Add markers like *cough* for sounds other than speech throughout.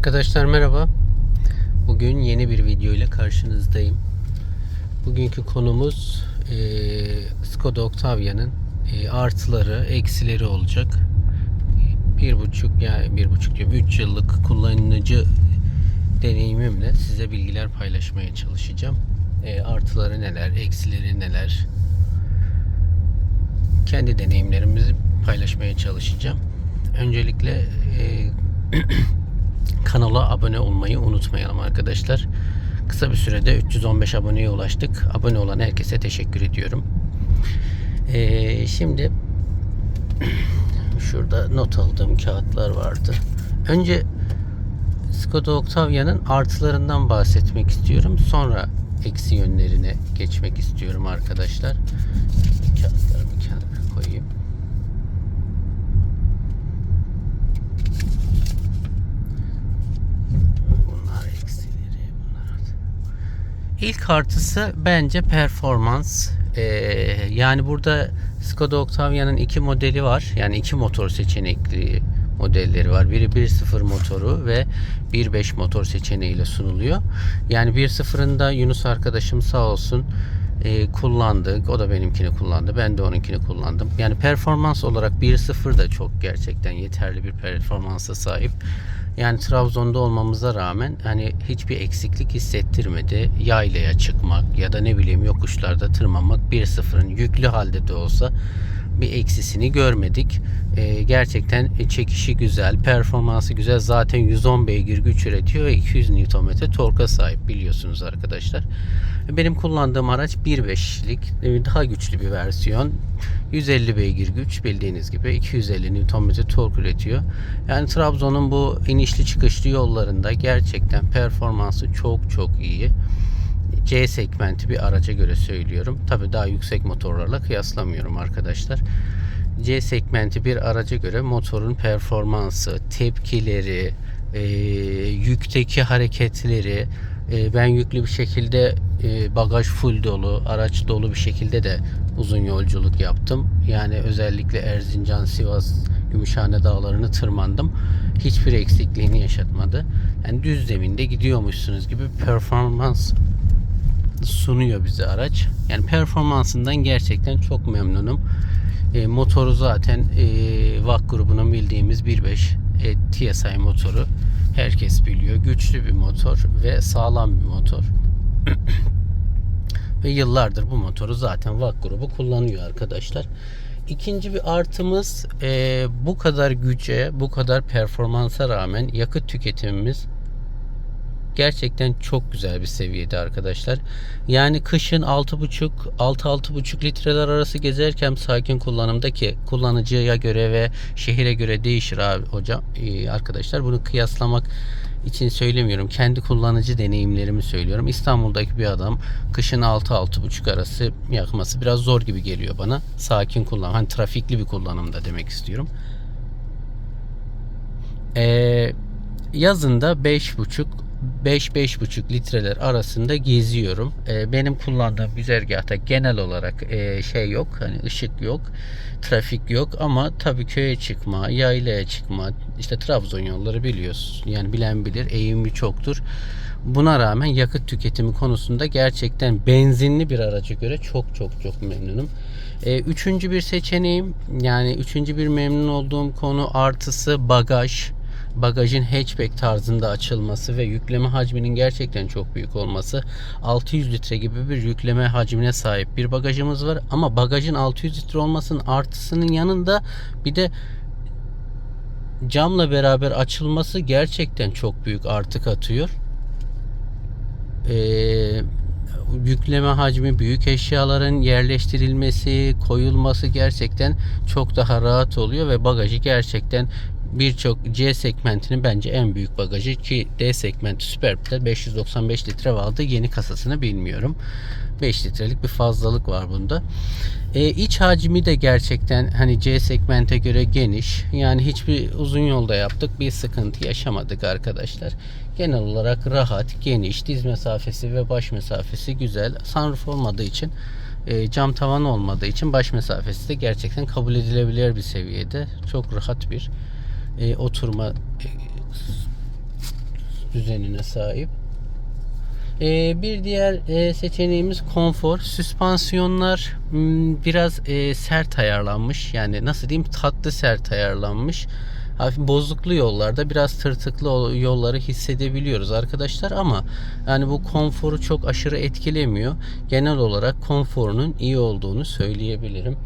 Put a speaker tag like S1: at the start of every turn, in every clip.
S1: Arkadaşlar merhaba. Bugün yeni bir video ile karşınızdayım. Bugünkü konumuz eee Skoda Octavia'nın eee, artıları, eksileri olacak. Bir buçuk yani bir buçuk diyorum, üç yıllık kullanıcı deneyimimle size bilgiler paylaşmaya çalışacağım. Eee, artıları neler, eksileri neler? Kendi deneyimlerimizi paylaşmaya çalışacağım. Öncelikle eee *clears throat* kanala abone olmayı unutmayalım arkadaşlar. Kısa bir sürede 315 aboneye ulaştık. Abone olan herkese teşekkür ediyorum. Ee, şimdi *clears throat* şurada not aldığım kağıtlar vardı. Önce Skoda Octavia'nın artılarından bahsetmek istiyorum. Sonra eksi yönlerine geçmek istiyorum arkadaşlar. Kağıtlarımı kenara koyayım. Bunlar eksileri. Bunlar İlk artısı bence performans. Ee, yani burada Skoda Octavia'nın iki modeli var. Yani iki motor seçenekli modelleri var. Biri 1.0 motoru ve 1.5 motor seçeneğiyle sunuluyor. Yani 1.0'ında Yunus arkadaşım sağ olsun e, kullandı. O da benimkini kullandı. Ben de onunkini kullandım. Yani performans olarak 1.0 da çok gerçekten yeterli bir performansa sahip. Yani Trabzon'da olmamıza rağmen hani hiçbir eksiklik hissettirmedi. Yaylaya çıkmak ya da ne bileyim yokuşlarda tırmanmak 1.0'ın yüklü halde de olsa bir eksisini görmedik. Ee, gerçekten çekişi güzel, performansı güzel. Zaten 110 beygir güç üretiyor ve 200 Nm torka sahip biliyorsunuz arkadaşlar. Benim kullandığım araç 1.5'lik e, daha güçlü bir versiyon. 150 beygir güç bildiğiniz gibi 250 Nm tork üretiyor. Yani Trabzon'un bu inişli çıkışlı yollarında gerçekten performansı çok çok iyi. C segmenti bir araca göre söylüyorum. Tabi daha yüksek motorlarla kıyaslamıyorum arkadaşlar. C segmenti bir araca göre motorun performansı, tepkileri, e, yükteki hareketleri, e, ben yüklü bir şekilde e, bagaj full dolu, araç dolu bir şekilde de uzun yolculuk yaptım. Yani özellikle Erzincan, Sivas, Gümüşhane dağlarını tırmandım. Hiçbir eksikliğini yaşatmadı. Yani düz zeminde gidiyormuşsunuz gibi performans sunuyor bize araç. Yani performansından gerçekten çok memnunum. E, motoru zaten e, VAK grubunun bildiğimiz 1.5 e, TSI motoru. Herkes biliyor. Güçlü bir motor ve sağlam bir motor. *clears throat* ve yıllardır bu motoru zaten VAK grubu kullanıyor arkadaşlar. İkinci bir artımız e, bu kadar güce, bu kadar performansa rağmen yakıt tüketimimiz gerçekten çok güzel bir seviyede arkadaşlar. Yani kışın 6,5 6-6,5 litreler arası gezerken sakin kullanımdaki kullanıcıya göre ve şehire göre değişir abi hocam ee, arkadaşlar. Bunu kıyaslamak için söylemiyorum. Kendi kullanıcı deneyimlerimi söylüyorum. İstanbul'daki bir adam kışın 6-6,5 arası yakması biraz zor gibi geliyor bana. Sakin kullan, hani trafikli bir kullanımda demek istiyorum. Ee, yazında 5,5 5-5,5 litreler arasında geziyorum. E, benim kullandığım güzergahta genel olarak e, şey yok. Hani ışık yok. Trafik yok ama tabii köye çıkma, yaylaya çıkma, işte Trabzon yolları biliyoruz. Yani bilen bilir. Eğimi çoktur. Buna rağmen yakıt tüketimi konusunda gerçekten benzinli bir araca göre çok çok çok memnunum. E, üçüncü bir seçeneğim yani üçüncü bir memnun olduğum konu artısı bagaj bagajın hatchback tarzında açılması ve yükleme hacminin gerçekten çok büyük olması 600 litre gibi bir yükleme hacmine sahip bir bagajımız var ama bagajın 600 litre olmasının artısının yanında bir de camla beraber açılması gerçekten çok büyük artı katıyor. Ee, yükleme hacmi, büyük eşyaların yerleştirilmesi, koyulması gerçekten çok daha rahat oluyor ve bagajı gerçekten birçok C segmentinin bence en büyük bagajı ki D segmenti Superb'de 595 litre aldı. Yeni kasasını bilmiyorum. 5 litrelik bir fazlalık var bunda. E, iç hacmi de gerçekten hani C segmente göre geniş. Yani hiçbir uzun yolda yaptık bir sıkıntı yaşamadık arkadaşlar. Genel olarak rahat, geniş, diz mesafesi ve baş mesafesi güzel. Sunroof olmadığı için e, cam tavan olmadığı için baş mesafesi de gerçekten kabul edilebilir bir seviyede. Çok rahat bir e, oturma e, düzenine sahip. Ee, bir diğer e, seçeneğimiz konfor. Süspansiyonlar hmm, biraz e, sert ayarlanmış. Yani nasıl diyeyim tatlı sert ayarlanmış. Hafif bozuklu yollarda biraz tırtıklı ol- yolları hissedebiliyoruz arkadaşlar ama yani bu konforu çok aşırı etkilemiyor. Genel olarak konforunun iyi olduğunu söyleyebilirim.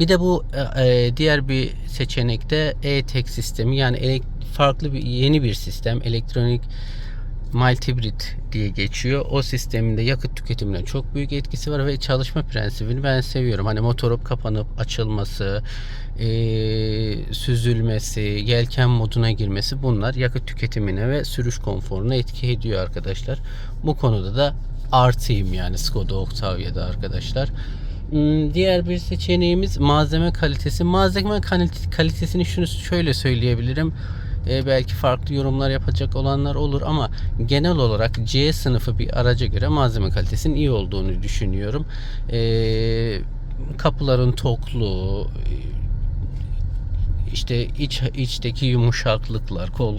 S1: Bir de bu e, e, diğer bir seçenekte e-tek sistemi yani farklı bir yeni bir sistem elektronik multibrid diye geçiyor. O sisteminde yakıt tüketimine çok büyük etkisi var ve çalışma prensibini ben seviyorum. Hani motorun kapanıp açılması, e, süzülmesi, yelken moduna girmesi bunlar yakıt tüketimine ve sürüş konforuna etki ediyor arkadaşlar. Bu konuda da artıyım yani Skoda Octavia'da arkadaşlar. Hmm, Diğer bir seçeneğimiz malzeme kalitesi. Malzeme kalite- kalitesini şunu şöyle söyleyebilirim. E, belki farklı yorumlar yapacak olanlar olur ama genel olarak C sınıfı bir araca göre malzeme kalitesinin iyi olduğunu düşünüyorum. E, kapıların tokluğu, işte iç içteki yumuşaklıklar, kol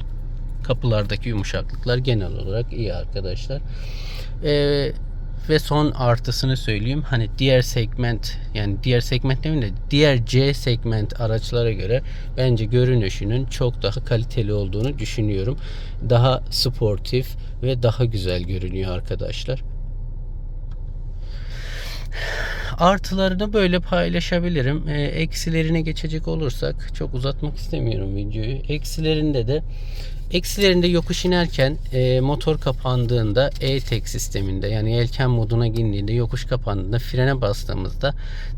S1: kapılardaki yumuşaklıklar genel olarak iyi arkadaşlar. Ee, ve son artısını söyleyeyim. Hani diğer segment yani diğer segment demeyeyim de diğer C segment araçlara göre bence görünüşünün çok daha kaliteli olduğunu düşünüyorum. Daha sportif ve daha güzel görünüyor arkadaşlar. Artılarını böyle paylaşabilirim. E, eksilerine geçecek olursak çok uzatmak istemiyorum videoyu. Eksilerinde de eksilerinde yokuş inerken e, motor kapandığında e-tek sisteminde yani yelken moduna girdiğinde yokuş kapandığında frene bastığımızda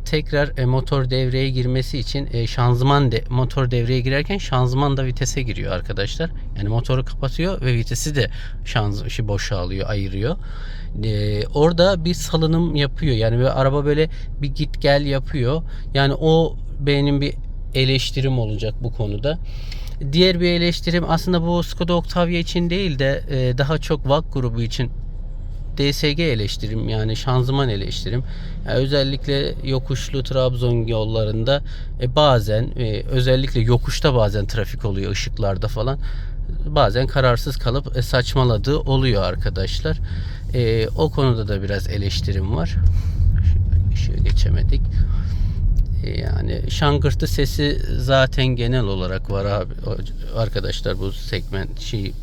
S1: tekrar e, motor devreye girmesi için e, şanzıman de, motor devreye girerken şanzıman da vitese giriyor arkadaşlar. Yani motoru kapatıyor ve vitesi de şanz işi boşalıyor, ayırıyor. E, orada bir salınım yapıyor. Yani böyle araba böyle bir git gel yapıyor. Yani o benim bir eleştirim olacak bu konuda. Diğer bir eleştirim aslında bu Skoda Octavia için değil de e, daha çok VAK grubu için DSG eleştirim yani şanzıman eleştirim. Yani özellikle yokuşlu Trabzon yollarında e, bazen e, özellikle yokuşta bazen trafik oluyor ışıklarda falan. Bazen kararsız kalıp e, saçmaladığı oluyor arkadaşlar. E, o konuda da biraz eleştirim var. Işığı geçemedik. E, Yani şangırtı sesi zaten genel olarak var abi arkadaşlar bu segment şey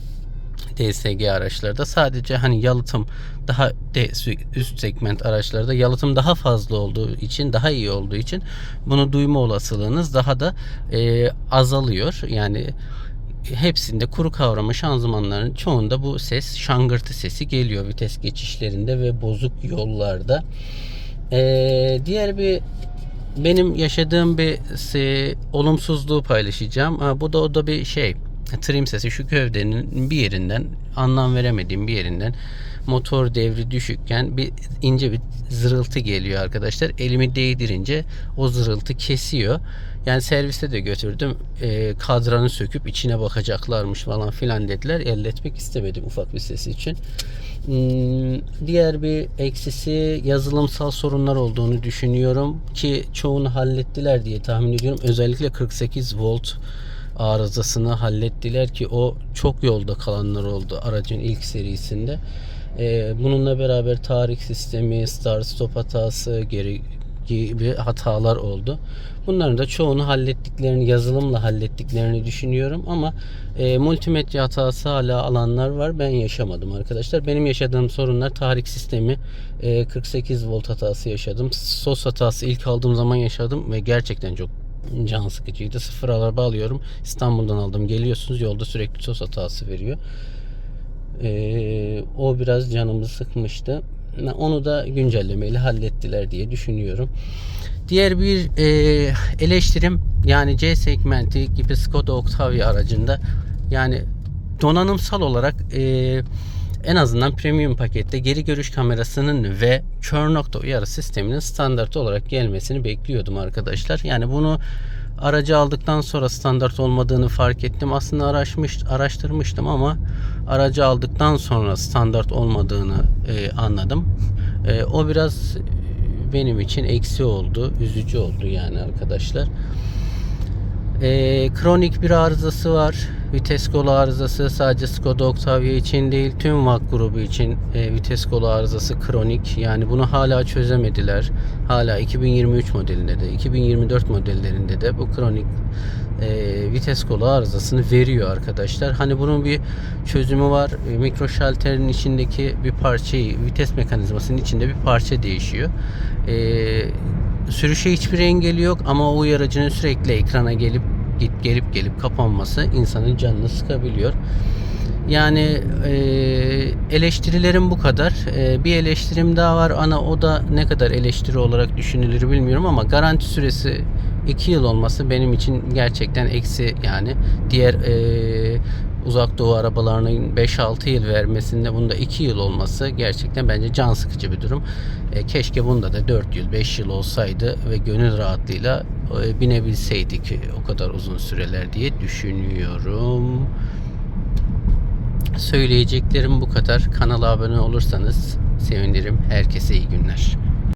S1: DSG araçlarda sadece hani yalıtım daha üst segment araçlarda yalıtım daha fazla olduğu için daha iyi olduğu için bunu duyma olasılığınız daha da e, azalıyor. Yani hepsinde kuru kavrama şanzımanların çoğunda bu ses şangırtı sesi geliyor vites geçişlerinde ve bozuk yollarda. E, diğer bir benim yaşadığım bir se- olumsuzluğu paylaşacağım. Ha, bu da o da bir şey. Trim sesi şu gövdenin bir yerinden anlam veremediğim bir yerinden motor devri düşükken bir ince bir zırıltı geliyor arkadaşlar. Elimi değdirince o zırıltı kesiyor. Yani serviste de götürdüm. E, kadranı söküp içine bakacaklarmış falan filan dediler. Elde etmek istemedim ufak bir sesi için. Hmm, Diğer bir eksisi yazılımsal sorunlar olduğunu düşünüyorum ki çoğunu hallettiler diye tahmin ediyorum. Özellikle 48 volt arızasını hallettiler ki o çok yolda kalanlar oldu aracın ilk serisinde. Ee, bununla beraber tarih sistemi, start stop hatası geri gibi hatalar oldu. Bunların da çoğunu hallettiklerini, yazılımla hallettiklerini düşünüyorum ama e, multimedya hatası hala alanlar var. Ben yaşamadım arkadaşlar. Benim yaşadığım sorunlar tarih sistemi e, 48 volt hatası yaşadım. SOS hatası ilk aldığım zaman yaşadım ve gerçekten çok can sıkıcıydı. Sıfır araba alıyorum. İstanbul'dan aldım. Geliyorsunuz yolda sürekli SOS hatası veriyor. Ee, o biraz canımı sıkmıştı. Onu da güncellemeyle hallettiler diye düşünüyorum. Diğer bir e, eleştirim yani C segmenti gibi Skoda Octavia aracında yani donanımsal olarak e, en azından premium pakette geri görüş kamerasının ve kör nokta uyarı sisteminin standart olarak gelmesini bekliyordum arkadaşlar. Yani bunu aracı aldıktan sonra standart olmadığını fark ettim. Aslında araşmış, araştırmıştım ama aracı aldıktan sonra standart olmadığını e, anladım. E, o biraz benim için eksi oldu, üzücü oldu yani arkadaşlar. Ee, kronik bir arızası var. Vites kolu arızası sadece Skoda Octavia için değil tüm VAK grubu için e, vites kolu arızası kronik. Yani bunu hala çözemediler. Hala 2023 modelinde de 2024 modellerinde de bu kronik e, vites kolu arızasını veriyor arkadaşlar. Hani bunun bir çözümü var. E, mikro şalterin içindeki bir parçayı vites mekanizmasının içinde bir parça değişiyor. E, sürüşe hiçbir engeli yok ama o uyarıcının sürekli ekrana gelip git gelip gelip kapanması insanın canını sıkabiliyor. Yani e, eleştirilerim bu kadar. E, bir eleştirim daha var. Ana o da ne kadar eleştiri olarak düşünülür bilmiyorum ama garanti süresi 2 yıl olması benim için gerçekten eksi yani. Diğer e, uzak doğu arabalarının 5-6 yıl vermesinde bunda 2 yıl olması gerçekten bence can sıkıcı bir durum. E, keşke bunda da 4 yıl 5 yıl olsaydı ve gönül rahatlığıyla e, binebilseydik o kadar uzun süreler diye düşünüyorum. Söyleyeceklerim bu kadar. Kanala abone olursanız sevinirim. Herkese iyi günler.